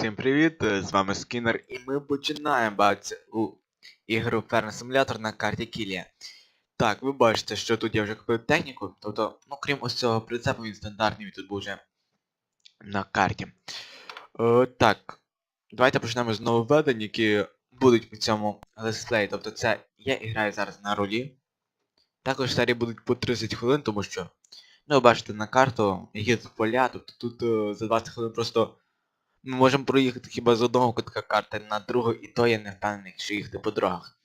Всім привіт! е, З вами Скінер, і ми починаємо бавитися у ігру Ферн Симулятор на карті Кілія. Так, ви бачите, що тут я вже купив техніку, тобто, ну крім ось цього прицепу, він стандартний, він тут був вже на карті. Е, так, давайте почнемо з нововведень, які будуть у цьому летсплеї. Тобто це я граю зараз на рулі. Також серії будуть по 30 хвилин, тому що, ну ви бачите на карту, тут поля, тобто тут е, за 20 хвилин просто ми можемо проїхати хіба з одного кутка карти на другу, і то я не впевнений, що їхати по дорогах.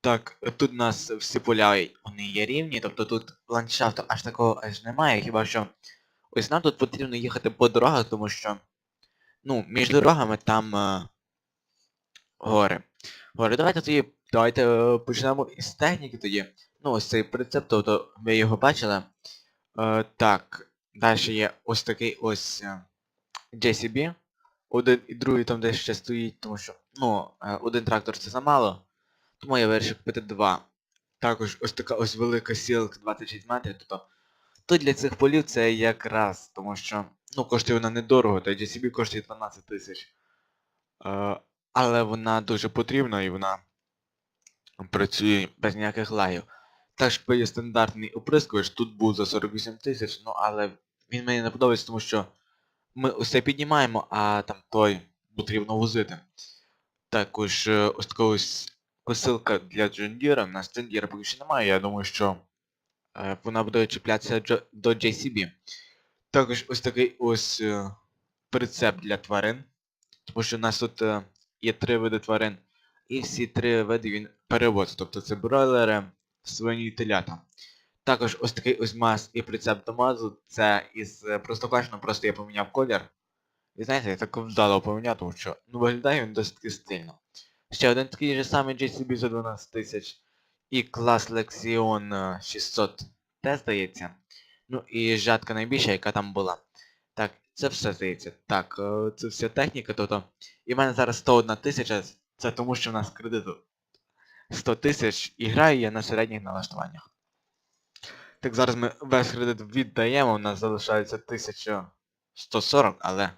Так, тут у нас всі поля вони є рівні, тобто тут ландшафту аж такого аж немає, хіба що ось нам тут потрібно їхати по дорогах, тому що ну, між дорогами там е, гори. Гори, давайте тоді, давайте е, почнемо із техніки тоді. Ну, ось цей прицеп, тобто ви його бачили. Е, так, далі є ось такий ось е, JCB. Один і другий там десь ще стоїть, тому що, ну, е, один трактор це замало. Тому я вирішив купити два. Також ось така ось велика сілка 26 метрів, тобто. Тут для цих полів це якраз, тому що, ну, коштує вона недорого, та JCB коштує 12 тисяч. Е, але вона дуже потрібна і вона працює без ніяких лагів. Також є стандартний оприскувач, тут був за 48 тисяч, ну але він мені не подобається, тому що ми усе піднімаємо, а там той потрібно возити. Також е, ось така ось посилка для Джондіра. У нас Джондіра поки що немає, я думаю, що вона буде чіплятися до JCB. Також ось такий ось е, прицеп для тварин. Тому що у нас тут є три види тварин. І всі три види він перевозить. Тобто це бройлери, свині і телята. Також ось такий ось маз і прицеп до мазу. Це із е, простоквашино, просто я поміняв колір. І знаєте, я так вдало поміняв, тому що ну виглядає він досить таки стильно. Ще один такий же самий JCB за 12 тисяч. І клас Lexion е, 600 Т, здається. Ну і жатка найбільша, яка там була. Так, це все здається. Так, е, це вся техніка, тобто. І в мене зараз 101 тисяча, це тому що в нас кредиту 100 тисяч і граю я на середніх налаштуваннях. Так, зараз ми весь кредит віддаємо, у нас залишається 1140, але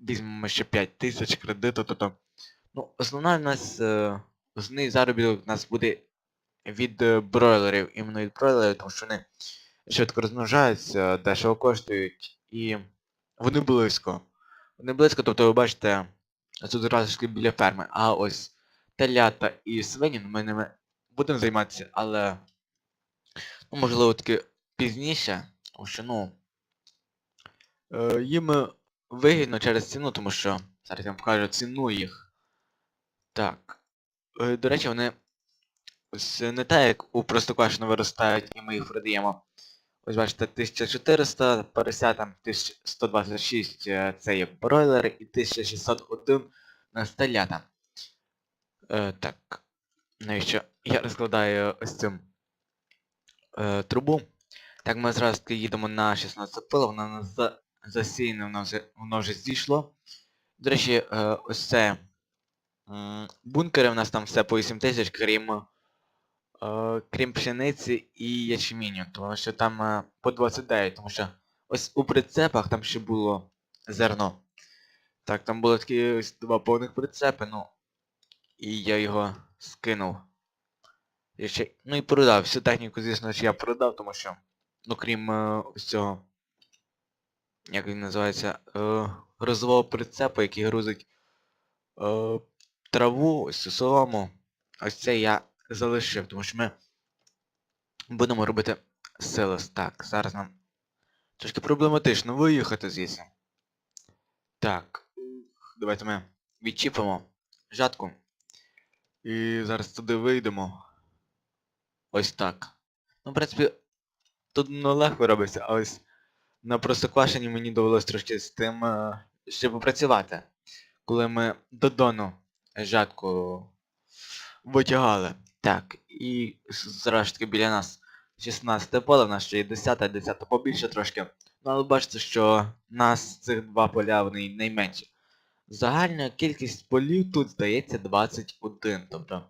візьмемо ще 5 тисяч кредиту, тобто. Ну, основна в нас. Е, основний заробіток у нас буде від е, бройлерів, іменно від бройлерів, тому що вони швидко розмножаються, дешево коштують і вони близько. Вони близько, тобто ви бачите, тут зразу ж біля ферми, а ось телята і свині, ми ними будемо займатися, але ну, можливо таки пізніше, тому що, ну. Е, їм е, вигідно через ціну, тому що. Зараз я вам покажу ціну їх. Так. Е, до речі, вони. Ось не так, як у простоквашино виростають і ми їх продаємо. Ось бачите, 1400, поросят там 1126 е, це є бройлери і 1601 на стелята. Е, так. Навіщо? Я розкладаю ось цю е, трубу. Так, ми таки їдемо на 16 пила, вона нас за, засіяна, воно вже, воно вже зійшло. До речі, е, ось це м, бункери у нас там все по 8 тисяч, крім, е, крім пшениці і ячменю, тому що там е, по 29, тому що ось у прицепах там ще було зерно. Так, там було такі ось два повних прицепи, ну. І я його скинув. І ще, ну і продав. Всю техніку, звісно ж, я продав, тому що, ну крім е, ось цього. Як він називається? Е, грузового прицепу, який грузить е, траву, ось цю солому. Ось це я залишив, тому що ми будемо робити силос. Так, зараз нам трошки проблематично виїхати звідси. Так. Давайте ми відчіпимо жатку. І зараз туди вийдемо. Ось так. Ну, в принципі, тут ну, легко робиться, а ось на простоквашині мені довелось трошки з тим е, ще попрацювати. Коли ми до дону жатку витягали. Так, і зразу таки біля нас 16 поле, в нас ще є 10, 10 побільше трошки. Ну але бачите, що нас цих два поля вони найменші. Загальна кількість полів тут здається 21, тобто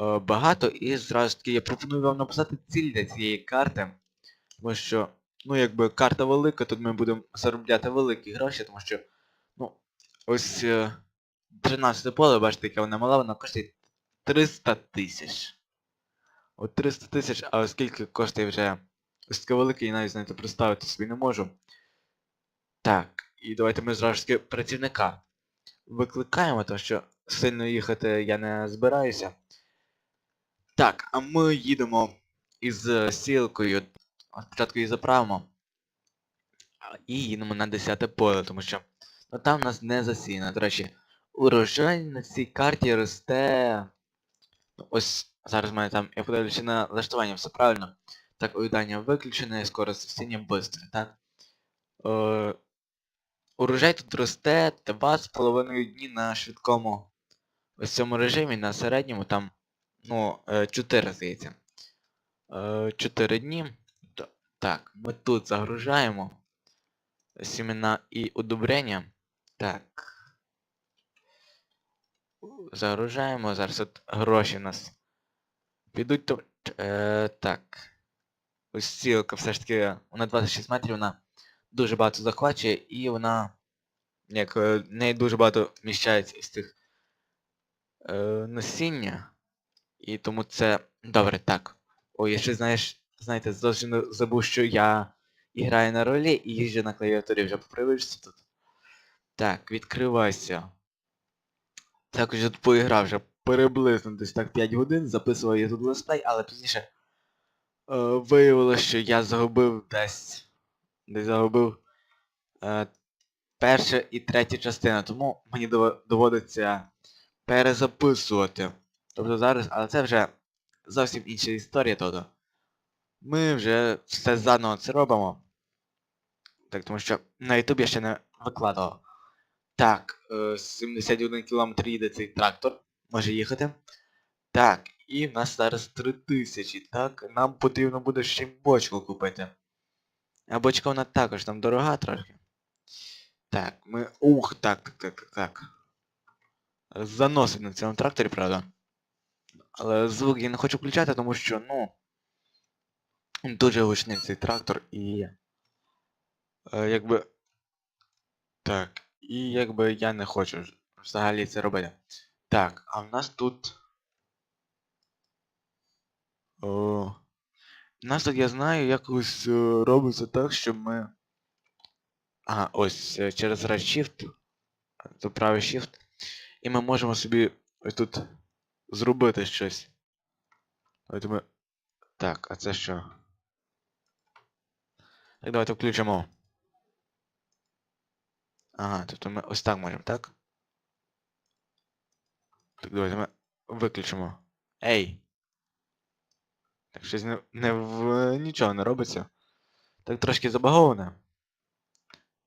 багато і зразу таки я пропоную вам написати ціль для цієї карти. Тому що, ну якби карта велика, тут ми будемо заробляти великі гроші, тому що, ну, ось е, 13 поле, бачите, яке вона мала, вона коштує 300 тисяч. От 300 тисяч, а оскільки коштує вже ось таке велике, я навіть знаєте, представити собі не можу. Так, і давайте ми зразу ж працівника викликаємо, тому що сильно їхати я не збираюся. Так, а ми їдемо із е, сілкою. Спочатку її заправимо. І їдемо на 10 поле, тому що ну, там у нас не засіяно. До речі, урожай на цій карті росте. Ну, Ось зараз в мене там, я подивлюся на влаштування, все правильно. Так, уїдання виключене, скорость сіння бистро, так? Е, урожай тут росте 2,5 дні на швидкому ось цьому режимі, на середньому там, ну, 4, здається. 4 дні. Так, ми тут загружаємо сімена і удобрення. Так. Загружаємо, зараз от гроші у нас підуть то. Е, так. Ось стілка все ж таки, вона 26 метрів, вона дуже багато захвачує і вона як е, в неї дуже багато вміщається із цих е, насіння. І тому це. Добре, так. Ой, я ще знаєш, знаєте, зовсім забув, що я граю на ролі і їжджу на клавіатурі вже по привичці тут. Так, відкривайся. Також я тут поіграв вже приблизно десь так 5 годин, записував я тут летсплей, але пізніше е, виявилося, що я загубив десь. Десь загубив е, перша і третя частина, тому мені доводиться перезаписувати. Тобто зараз, але це вже зовсім інша історія, тобто. Ми вже все заново це робимо. Так, тому що на YouTube я ще не викладував. Так, е, 71 км їде цей трактор. Може їхати. Так, і в нас зараз 3000, так? Нам потрібно буде ще бочку купити. А бочка вона також там дорога трохи. Так, ми... Ух, так, так, так, так. Заносить на цьому тракторі, правда. Але звук я не хочу включати, тому що, ну... Дуже гучний цей трактор і... Е, якби... Так, і якби я не хочу взагалі це робити. Так, а в нас тут... О... У нас тут, я знаю, якось е, робиться так, щоб ми... Ага, ось е, через Right Shift, то правий Shift, і ми можемо собі ось тут зробити щось. Давайте ми... Так, а це що? Так, давайте включимо. Ага, тобто ми ось так можемо, так? Так, давайте ми виключимо. Ей! Так, щось не, не в... нічого не робиться. Так трошки забаговане.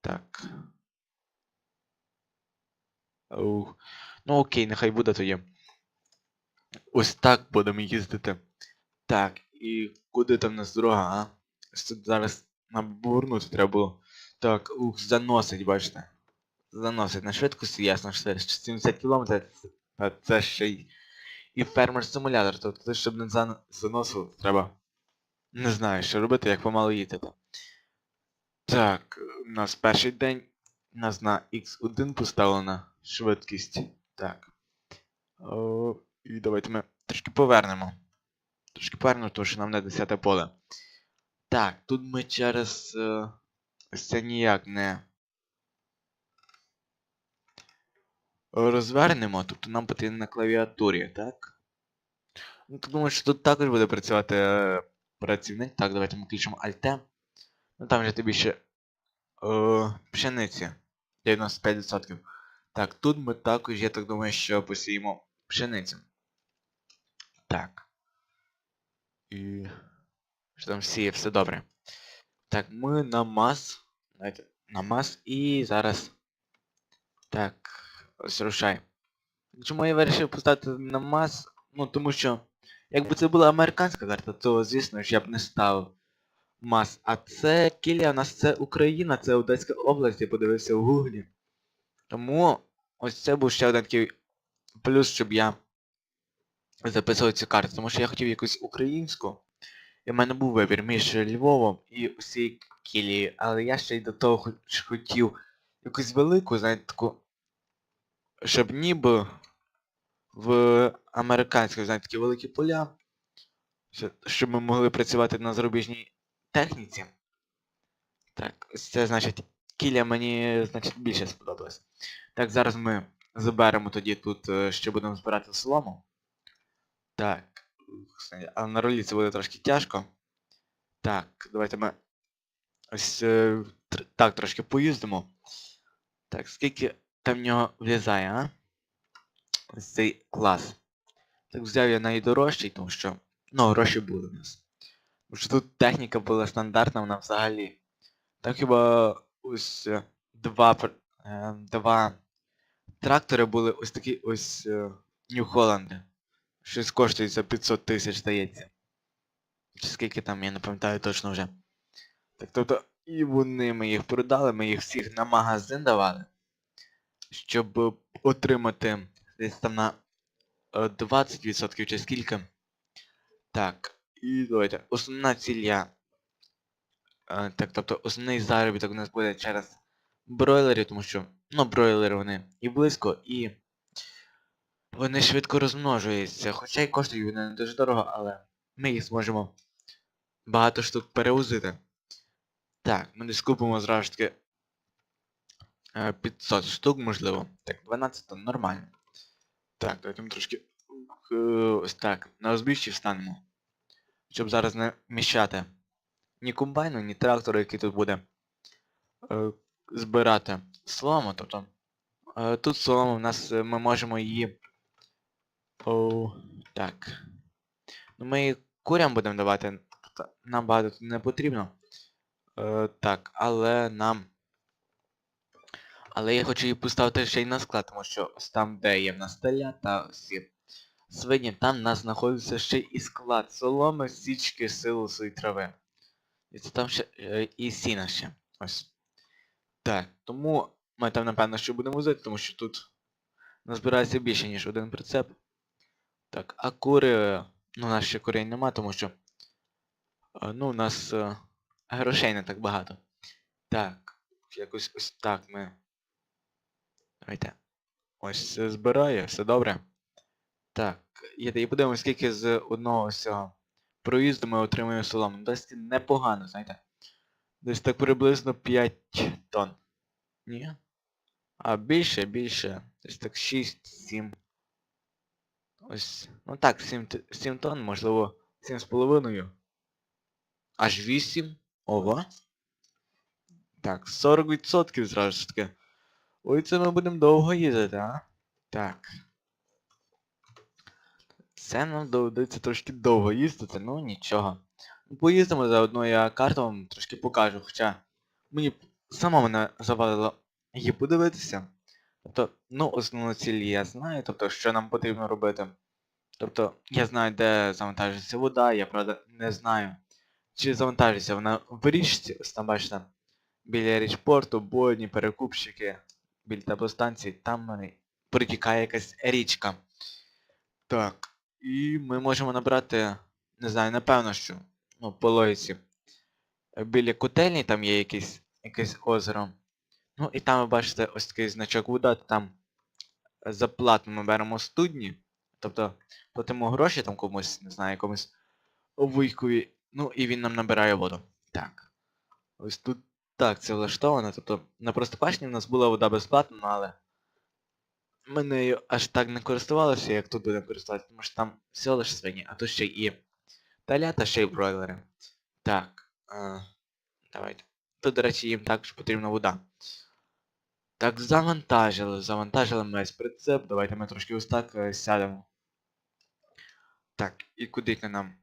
Так. Ух. Ну окей, нехай буде тоді. Ось так будемо їздити. Так, і куди там нас дорога, а? Тут зараз нам повернути треба було. Так, ух, заносить, бачите. Заносить на швидкості, ясно, що це 70 км, а це ще й і фермер симулятор. Тобто, щоб не зан... заносив, треба. Не знаю, що робити, як помало їздити. Так, у нас перший день. У нас на X1 поставлена швидкість. Так. О, і давайте ми трошки повернемо. Трошки повернемо, тому що нам не 10 поле. Так, тут ми через. Е, це ніяк не. Розвернемо, тобто нам потрібно на клавіатурі, так? Ну, то думаю, що тут також буде працювати е, працівник. Так, давайте ми включимо Alt. Ну там вже тобі ще е, пшениці. 95%. Так, тут ми також, я так думаю, що посіємо пшеницю. Так. І. Що там сіє, все добре. Так, ми на мас. Давайте, на мас і зараз. Так, ось рушай. Чому я вирішив поставити на мас? Ну тому що. Якби це була американська карта, то звісно ж я б не ставив мас. А це Кілія, у нас це Україна, це Одеська область, я подивився в гуглі. Тому ось це був ще один такий плюс, щоб я записував цю карту. Тому що я хотів якусь українську. І в мене був вибір між Львовом і усією Кілією. Але я ще й до того хотів якусь велику, знаєте, таку щоб ніби в американських, знаєте, такі великі поля, щоб ми могли працювати на зарубіжній техніці. Так, це значить, кіля мені, значить, більше сподобалось. Так, зараз ми заберемо тоді тут, е, ще будемо збирати солому. Так. А на ролі це буде трошки тяжко. Так, давайте ми ось е, тр- так трошки поїздимо. Так, скільки там в нього влізає, а? Ось цей клас. Так взяв я найдорожчий, тому що. Ну, гроші були в нас. Тому що тут техніка була стандартна, вона взагалі. Там хіба ось е, два, е, два трактори були ось такі ось е, Нью-Холланди. Щось коштує за 500 тисяч, здається. Чи скільки там, я не пам'ятаю точно вже. Так тобто, і вони ми їх продали, ми їх всіх на магазин давали. Щоб е, отримати десь там на е, 20% чи скільки. Так, і давайте. Основна ціль е, Так, тобто основний заробіток у нас буде через бройлерів, тому що, ну, бройлери вони і близько, і вони швидко розмножуються. Хоча й коштують вони не дуже дорого, але ми їх зможемо багато штук перевозити. Так, ми десь купимо зразу ж таки е, 500 штук, можливо. Так, 12 тонн, нормально. Так, давайте ми трошки е, ось так, на узбіччі встанемо. Щоб зараз не міщати ні комбайну, ні трактору, який тут буде е, збирати солому. Тобто е, тут солому в нас е, ми можемо її. О, так. Ну ми курям будемо давати. Нам багато не потрібно. Е, так, але нам. Але я хочу її поставити ще й на склад, тому що там, де є в нас теля та всі свині, там в нас знаходиться ще і склад соломи, січки, силосу і трави. І це там ще е, і сіна ще. Ось. Так, тому ми там напевно що будемо возити, тому що тут назбирається більше, ніж один прицеп. Так, а кури. Ну, у нас ще курей нема, тому що. е, Ну, у нас е, грошей не так багато. Так, якось ось так ми. Давайте. Ось збираю, все добре. Так, і, подивимось, скільки з одного цього проїзду ми отримуємо солому. Досить непогано, знаєте. Десь так приблизно 5 тонн. Ні? А більше, більше. Десь так 6-7. Ось. Ну так, 7, 7 тонн, можливо, 7,5. Аж 8. Ого. Так, 40% зразу ж таки. Ой, це ми будемо довго їздити, а? Так. Це нам доведеться трошки довго їздити, ну нічого. Ну, Поїздимо заодно я карту вам трошки покажу, хоча мені сама мене завалило її подивитися. Тобто, ну, основну ціль я знаю, тобто, що нам потрібно робити. Тобто, я знаю, де завантажується вода, я правда не знаю. Чи завантажується вона в річці, ось там бачите, біля річпорту, бойні, перекупщики, біля теплостанції, там протікає якась річка. Так. І ми можемо набрати, не знаю, напевно, що, ну, по логіці. е, Біля котельні там є якесь, якесь озеро. Ну і там ви бачите ось такий значок вода, там е, за плату ми беремо студні. Тобто платимо гроші там комусь, не знаю, якомусь вуйкові. Ну і він нам набирає воду. Так. Ось тут так це влаштовано. Тобто на простопашні в нас була вода безплатна, ну, але ми нею аж так не користувалися, як тут будемо користуватися, тому що там всього лише свині, а тут ще і телята, ще й бройлери. Так. Е, давайте. Тут, до речі, їм також потрібна вода. Так, завантажили, завантажили ми весь прицеп. Давайте ми трошки ось так е, сядемо. Так, і куди нам?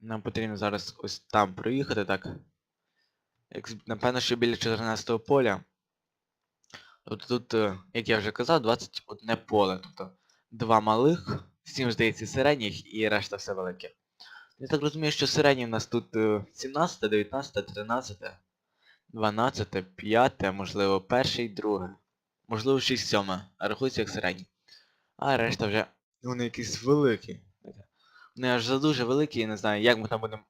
Нам потрібно зараз ось там проїхати, так. Як, напевно, що біля 14-го поля. Тобто тут, е, як я вже казав, 21 поле. Тобто два малих, 7, здається, середніх і решта все велике. Я так розумію, що середні у нас тут е, 17, 19, 13, 12, 5, можливо, перший, друге. Можливо, 6, 7. А рахується як середні. А решта вже. Вони якісь великі. Вони аж задуже великі, я не знаю, як ми там будемо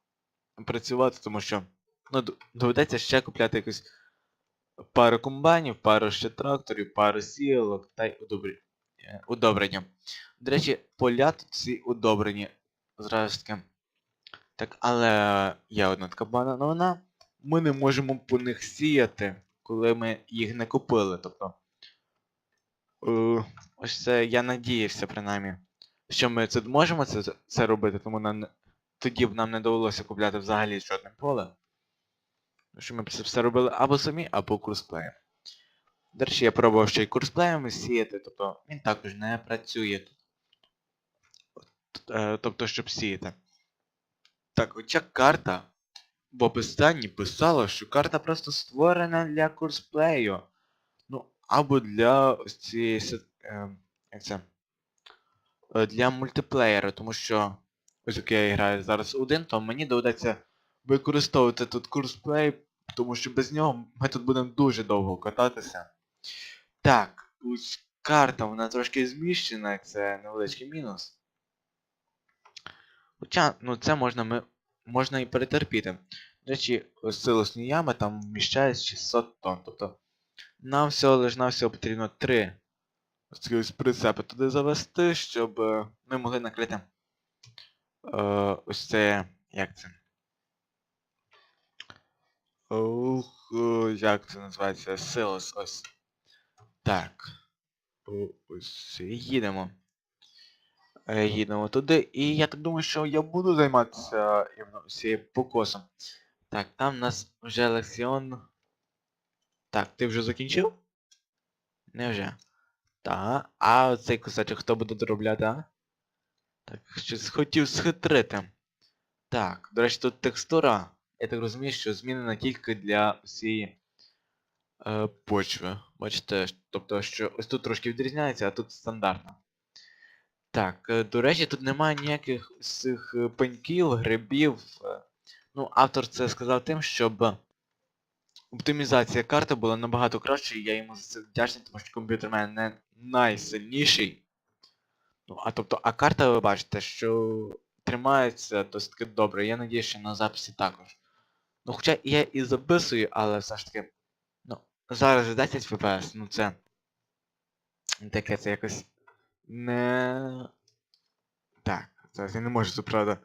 працювати, тому що. Ну, доведеться ще купляти якусь пару комбайнів, пару ще тракторів, пару сіялок та й е, удобрення. До речі, поля тут всі удобрені. Зразу таки. Так, але є одна така погана новина. Ми не можемо по них сіяти, коли ми їх не купили. Тобто. Е, ось це я надіявся, принаймні, що ми це можемо це, це робити, тому нам тоді б нам не довелося купляти взагалі жодне поле. Що ми це все робили або самі, або курсплеєм. До речі, я пробував ще й курсплеєм сіяти, тобто він також не працює. Е, Тобто, щоб сіяти. Так, хоча карта в описанні писала, що карта просто створена для курсплею. Ну, або для ось цієї е, як це? Е, Для мультиплеєра, тому що ось як я граю зараз один, то мені доведеться використовувати тут курсплей, тому що без нього ми тут будемо дуже довго кататися. Так, ось карта, вона трошки зміщена, це невеличкий мінус. Хоча, ну це можна ми. Можна і перетерпіти. До речі, силосні ями там вміщають 600 тонн. Тобто нам всього лиш на всього потрібно 3 ось ці прицепи туди завести, щоб е, ми могли накрити е, ось це. як це? Ух, е, як це називається? Силос, ось. Так. Ось їдемо. Е, Їдемо туди. І я так думаю, що я буду займатися цією покосом. Так, там у нас вже лексіон. Так, ти вже закінчив? Невже? Так. А оцей кусочок хто буде доробляти, а? Так, щось хотів схитрити. Так, до речі, тут текстура. Я так розумію, що змінена тільки для всієї е, почви. Бачите, тобто, що ось тут трошки відрізняється, а тут стандартно. Так, е, до речі, тут немає ніяких цих е, пеньків, грибів. е. Ну, автор це сказав тим, щоб оптимізація карти була набагато краще, і я йому за це вдячний, тому що комп'ютер в мене не найсильніший. Ну, а тобто, а карта, ви бачите, що тримається досить добре. Я надію, що на записі також. Ну, хоча я і записую, але все ж таки. Ну, зараз 10 FPS, ну це. Таке це якось. Не. Так, зараз я не можу тут, правда,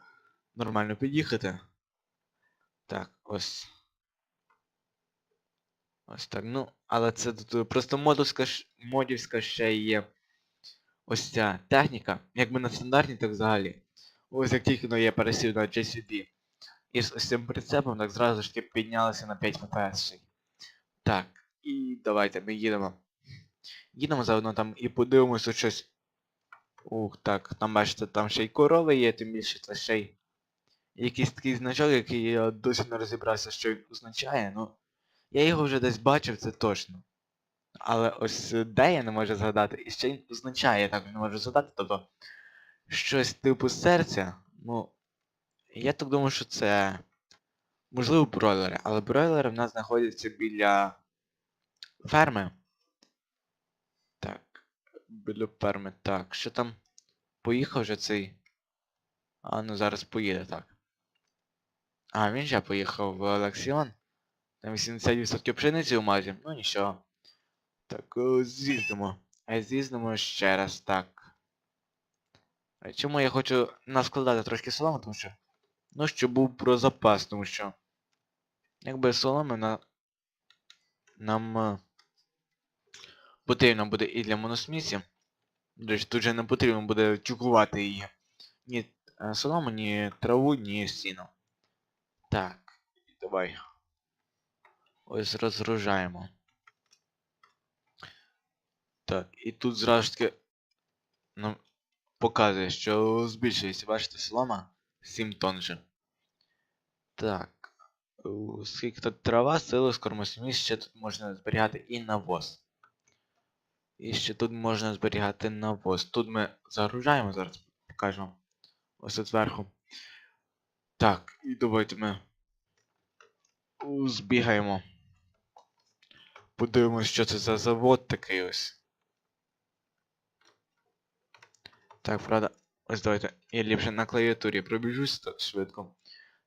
нормально під'їхати. Так, ось. Ось так, ну, але це тут е, просто модовська, модівська ще є ось ця техніка. Якби на стандартній, так взагалі. Ось як тільки ну, я пересів на JCB. І з ось цим прицепом так зразу ж таки піднялися на 5 FPS. Так, і давайте ми їдемо. Їдемо заодно там і подивимося щось. Ух, так, там бачите, там ще й корови є, тим більше це ще й якийсь такий значок, який я досі не розібрався, що він означає, ну. Я його вже десь бачив, це точно. Але ось е, де я не можу згадати, і що він означає, я також не можу згадати, тобто щось типу серця, ну. Я так думаю, що це. Можливо, бройлери, але бройлери в нас знаходяться біля ферми. Так. Біля ферми. Так, що там? Поїхав вже цей. А, ну зараз поїде, так. А, він вже поїхав в Лексіон. Там 80% пшениці у мазі. Ну нічого. Так, з'їздимо. А з'їздимо ще раз, так. А Чому я хочу наскладати трошки соломи, тому що. Ну, щоб був про запас, тому що. Якби соломи на. Нам. Потрібно буде і для моносмісі. Речі, тут вже не потрібно буде чукувати її. Ні е, солому, ні траву, ні сіно. Так, давай. Ось розгружаємо. Так, і тут зразу ж таки нам показує, що збільшується, бачите, солома 7 тонн вже. Так. Скільки тут трава, сили, скормосмість, ще тут можна зберігати і навоз. І ще тут можна зберігати навоз. Тут ми загружаємо, зараз покажемо. Ось тут зверху. Так, і давайте ми збігаємо. Подивимось, що це за завод такий ось. Так, правда. Ось давайте. Я ліпше на клавіатурі пробіжусь так швидко.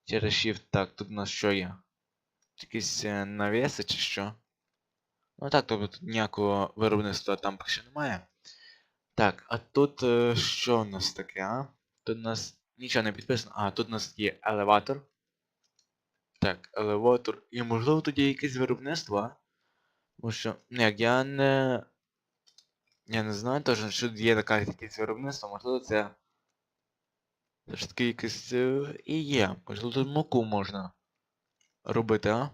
Через Shift. Так, тут у нас що є? Якісь е, навіси чи що? Ну так, тобто тут ніякого виробництва там що немає. Так, а тут е, що у нас таке, а? Тут у нас нічого не підписано. А, тут у нас є елеватор. Так, елеватор. І можливо тут є якесь виробництво, а? Тому що, ну як, я не. Я не знаю точно, що є така якесь виробництво, можливо це. Все ж таки якесь е, і є. Можливо тут муку можна робити, а?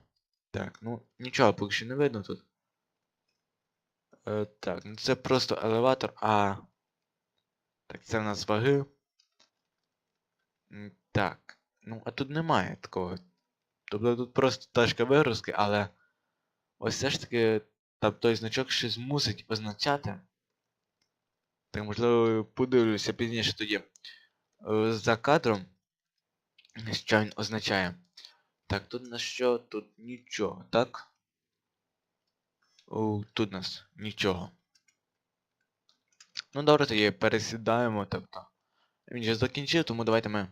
Так, ну нічого поки що не видно тут. Е, так, ну це просто елеватор, а. Так, це в нас ваги. Так. Ну, а тут немає такого. Тобто тут просто тачка вигрузки, але. Ось все ж таки там той значок щось мусить означати. Так, можливо, подивлюся пізніше тоді. Е, За кадром. Що він означає. Так, тут на що? Тут нічого, так? О, тут нас нічого. Ну добре, тоді пересідаємо, тобто. Він же закінчив, тому давайте ми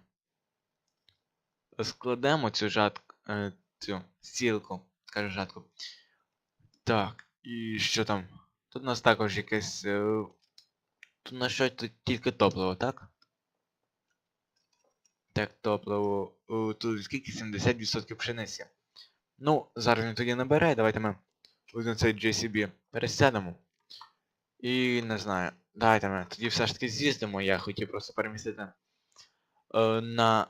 складемо цю жатку, е, цю стілку, скажу жатку. Так, і що там? Тут у нас також якесь. Е, тут на що тут тільки топливо, так? Так, топливо. О, тут скільки 70% пшениці. Ну, зараз він тоді набере, давайте ми на цей JCB пересядемо. І не знаю. Давайте ми тоді все ж таки з'їздимо, я хотів просто перемістити е, на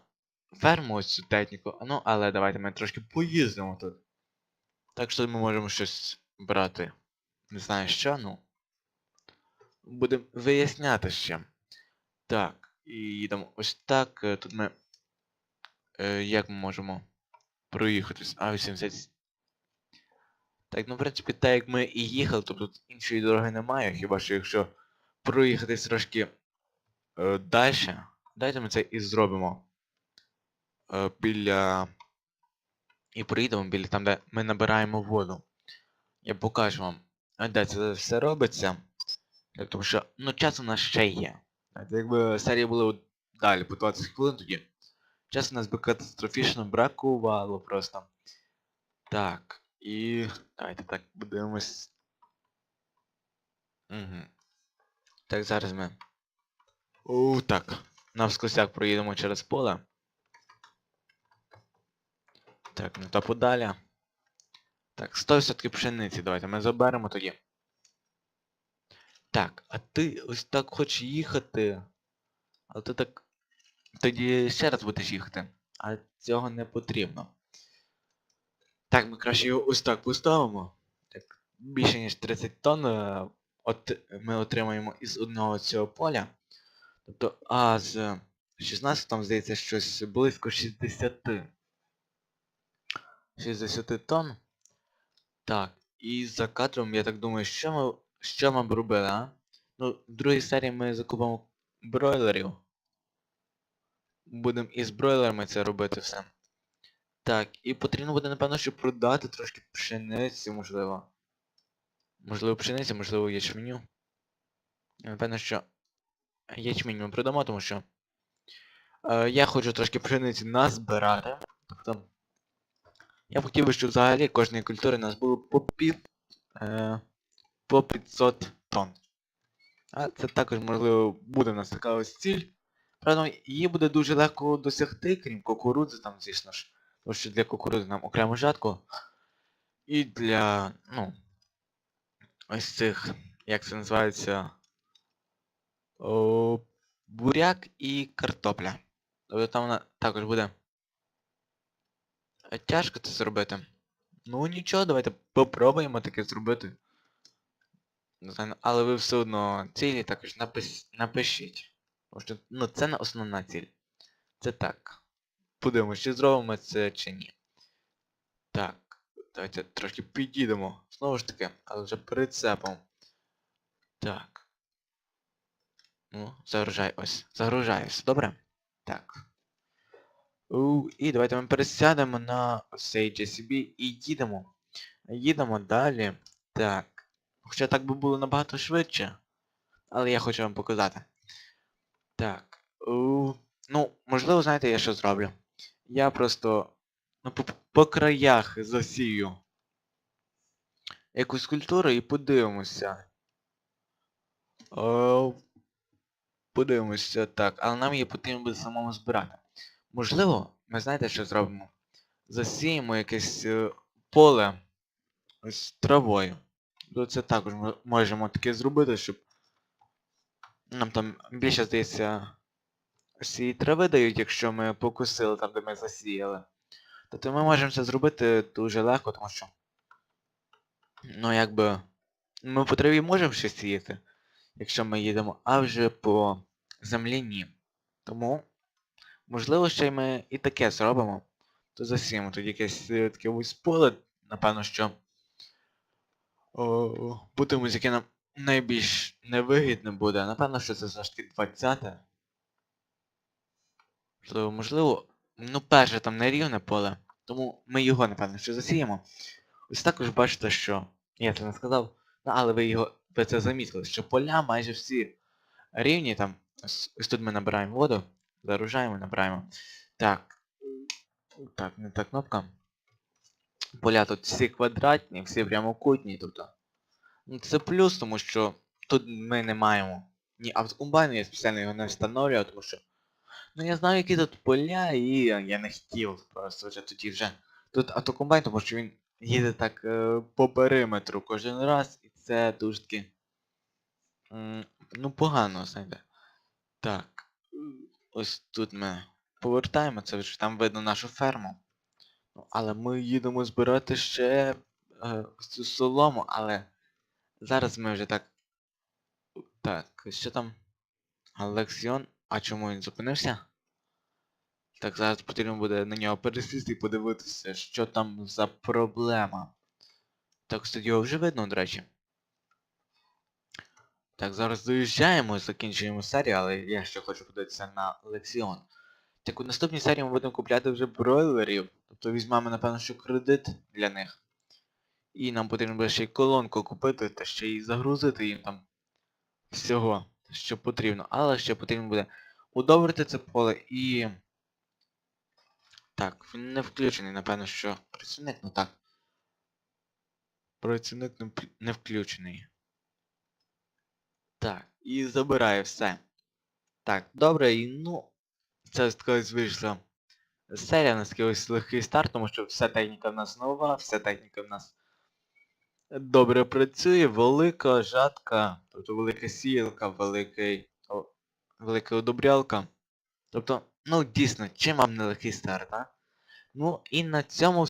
ферму ось цю техніку. Ну, але давайте ми трошки поїздимо тут. Так що ми можемо щось брати. Не знаю що, ну. Будемо виясняти ще. Так, і їдемо ось так. е, Тут ми. Е, як ми можемо проїхатись? А, 80. Так, ну в принципі, так як ми і їхали, то тут іншої дороги немає, хіба що якщо проїхатись трошки е, далі. Дайте ми це і зробимо. Е, біля. І проїдемо біля там, де ми набираємо воду. Я покажу вам, де це все робиться. Тому що, ну, час у нас ще є. Знаєте, Якби серія була далі по 20 хвилин тоді. Часу у нас би катастрофічно бракувало просто. Так, і. Давайте так подивимось. Угу. Так, зараз ми. Оу, так. Навскосяк проїдемо через поле. Так, ну та подалі. Так, 100% пшениці давайте ми заберемо тоді. Так, а ти ось так хочеш їхати. Але ти так. Тоді ще раз будеш їхати. А цього не потрібно. Так, ми краще його ось так поставимо. Так, більше ніж 30 тонн е, от, ми отримаємо із одного цього поля. Тобто, а з 16 там, здається, щось близько 60. 60 тонн. Так, і за кадром, я так думаю, що ми. Що ми б робили, а? Ну, в другій серії ми закупимо бройлерів. Будемо із бройлерами це робити все. Так, і потрібно буде, напевно, щоб продати трошки пшениці, можливо. Можливо, пшениці, можливо, ячменю. Напевно, що ячмінь ми продамо, тому що. Е, я хочу трошки пшениці назбирати. Тобто. Я б хотів би, щоб взагалі кожної культури у нас було по пів. Е, по 500 тонн. А це також, можливо, буде в нас така ось ціль. Правда, її буде дуже легко досягти, крім кукурудзи, там, звісно ж. Тому що для кукурудзи нам окремо жатку. І для, ну, ось цих, як це називається, о, буряк і картопля. Тобто там вона також буде тяжко це зробити. Ну нічого, давайте попробуємо таке зробити. Але ви все одно цілі також напис... напишіть. Тому що, ну, це не основна ціль. Це так. Подивимось, чи зробимо це чи ні. Так, давайте трошки підійдемо. Знову ж таки, але вже прицепом. Так. Ну, загружай ось. Загружаюсь, добре? Так. У, і давайте ми пересядемо на цей JCB і їдемо. Їдемо далі. Так. Хоча так би було набагато швидше. Але я хочу вам показати. Так. У, ну, можливо, знаєте, я що зроблю. Я просто ну, по, по краях засію якусь культуру і подивимося. О, подивимося так, але нам її потрібно буде самому збирати. Можливо, ми знаєте, що зробимо? Засіємо якесь е, поле з травою. То це також ми можемо таке зробити, щоб нам там більше здається всі трави дають, якщо ми покусили там, де ми засіяли. Тобто ми можемо це зробити дуже легко, тому що... Ну якби... Ми по траві можемо щось сіяти, якщо ми їдемо, а вже по землі ні. Тому, можливо, ще й ми і таке зробимо. То засіємо тут якесь е, таке ось поле, напевно, що О, будемо, яке нам найбільш невигідне буде. Напевно, що це завжди 20-те. Можливо, можливо. Ну, перше там не рівне поле, тому ми його, напевно, ще засіємо. Ось також бачите, що... Я це не сказав, ну, але ви його ви це замітили, що поля майже всі рівні там. Ось тут ми набираємо воду, заружаємо, набираємо. Так. Так, не та кнопка. Поля тут всі квадратні, всі прямокутні тобто. Ну, це плюс, тому що тут ми не маємо. Ні, автокомбайн я спеціально його не встановлював, тому що Ну я знаю, які тут поля, і я не хотів просто вже тоді вже. Тут автокомбайн, тому що він їде так е, по периметру кожен раз, і це дуже таки. ну погано, знаєте. Так. Ось тут ми повертаємо, це вже там видно нашу ферму. Ну, але ми їдемо збирати ще е, цю солому, але зараз ми вже так. Так, що там? Алексіон. А чому він зупинився? Так, зараз потрібно буде на нього пересісти і подивитися, що там за проблема. Так, його вже видно, до речі. Так, зараз доїжджаємо, закінчуємо серію, але я ще хочу подивитися на Лексіон. Так у наступній серії ми будемо купляти вже бройлерів. Тобто візьмемо, напевно, що кредит для них. І нам потрібно буде ще й колонку купити та ще й загрузити їм там всього, що потрібно. Але ще потрібно буде удобрити це поле і. Так, він не включений, напевно, що працівник, ну так. Працівник не, включений. Так, і забирає все. Так, добре, і ну. Це ось така ось вийшла серія, у нас такий ось легкий старт, тому що вся техніка в нас нова, вся техніка в нас добре працює, велика жатка, тобто велика сіялка, великий, велика одобрялка. Тобто, ну дійсно, чим вам не легкий старт, а? Ну і на цьому